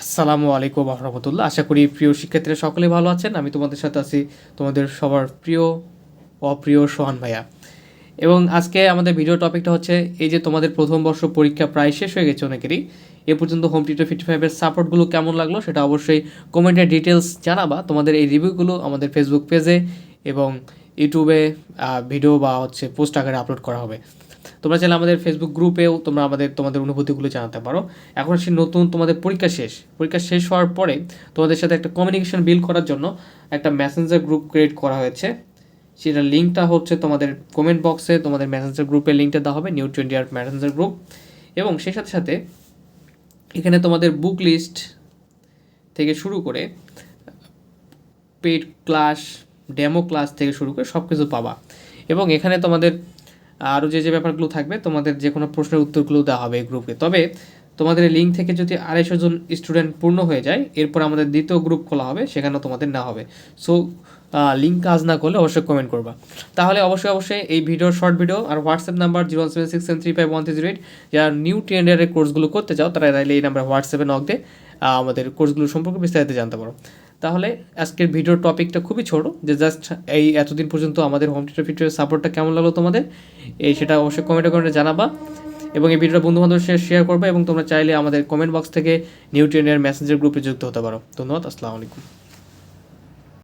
আসসালামু আলাইকুম রহমতুল্লাহ আশা করি প্রিয় শিক্ষার্থীরা সকলে ভালো আছেন। আমি তোমাদের সাথে আছি তোমাদের সবার প্রিয়, অপ্রিয় সোহান ভাইয়া। এবং আজকে আমাদের ভিডিও টপিকটা হচ্ছে এই যে তোমাদের প্রথম বর্ষ পরীক্ষা প্রায় শেষ হয়ে গেছে অনেকেরই। এ পর্যন্ত হোম টিউটার ফিফটি ফাইভের সাপোর্টগুলো কেমন লাগল সেটা অবশ্যই কমেন্টের ডিটেলস জানাবা। তোমাদের এই রিভিউগুলো আমাদের ফেসবুক পেজে এবং ইউটিউবে ভিডিও বা হচ্ছে পোস্ট আকারে আপলোড করা হবে। তোমরা চাইলে আমাদের ফেসবুক গ্রুপেও তোমরা আমাদের, তোমাদের অনুভূতিগুলো জানাতে পারো। এখন সে নতুন, তোমাদের পরীক্ষা শেষ। পরীক্ষা শেষ হওয়ার পরে তোমাদের সাথে একটা কমিউনিকেশন বিল্ড করার জন্য একটা মেসেঞ্জার গ্রুপ ক্রিয়েট করা হয়েছে। সেটার লিঙ্কটা হচ্ছে তোমাদের কমেন্ট বক্সে তোমাদের মেসেঞ্জার গ্রুপের লিঙ্কটা দেওয়া হবে নিউ টোয়েন্টি আর মেসেঞ্জার গ্রুপ এবং সেই সাথে সাথে এখানে তোমাদের বুক লিস্ট থেকে শুরু করে পেড ক্লাস ডেমো ক্লাস থেকে শুরু করে সব কিছু পাবা। এবং এখানে তোমাদের আরও যে যে ব্যাপারগুলো থাকবে, তোমাদের যে কোনো প্রশ্নের উত্তরগুলো দেওয়া হবে এই গ্রুপে তবে তোমাদের লিঙ্ক থেকে যদি আড়াইশো জন স্টুডেন্ট পূর্ণ হয়ে যায়, এরপর আমাদের দ্বিতীয় গ্রুপ খোলা হবে, সেখানেও তোমাদের না হবে। সো লিঙ্ক কাজ না করলে অবশ্যই কমেন্ট করবা। তাহলে অবশ্যই অবশ্যই এই ভিডিওর শর্ট ভিডিও আর WhatsApp number zero seven six seven three five one three zero eight যারা নিউ টেন্ডারের কোর্সগুলো করতে চাও, তারা তাহলে এই নাম্বার হোয়াটসঅ্যাপে নক দিয়ে আমাদের কোর্সগুলো সম্পর্কে বিস্তারিত জানতে পারো। তাহলে আজকের ভিডিওর টপিকটা খুবই ছোট, যে জাস্ট এই এতদিন পর্যন্ত আমাদের হোম থিয়েটার ফিচারের সাপোর্টটা কেমন লাগল তোমাদের, এই সেটা অবশ্যই কমেন্টে কমেন্টে জানাবা। এবং এই ভিডিওটা বন্ধু বান্ধবের সাথে শেয়ার করবে এবং তোমরা চাইলে আমাদের কমেন্ট বক্স থেকে নিউট্রিয়নের মেসেঞ্জার গ্রুপে যুক্ত হতে পারো। ধন্যবাদ, আসসালামু আলাইকুম।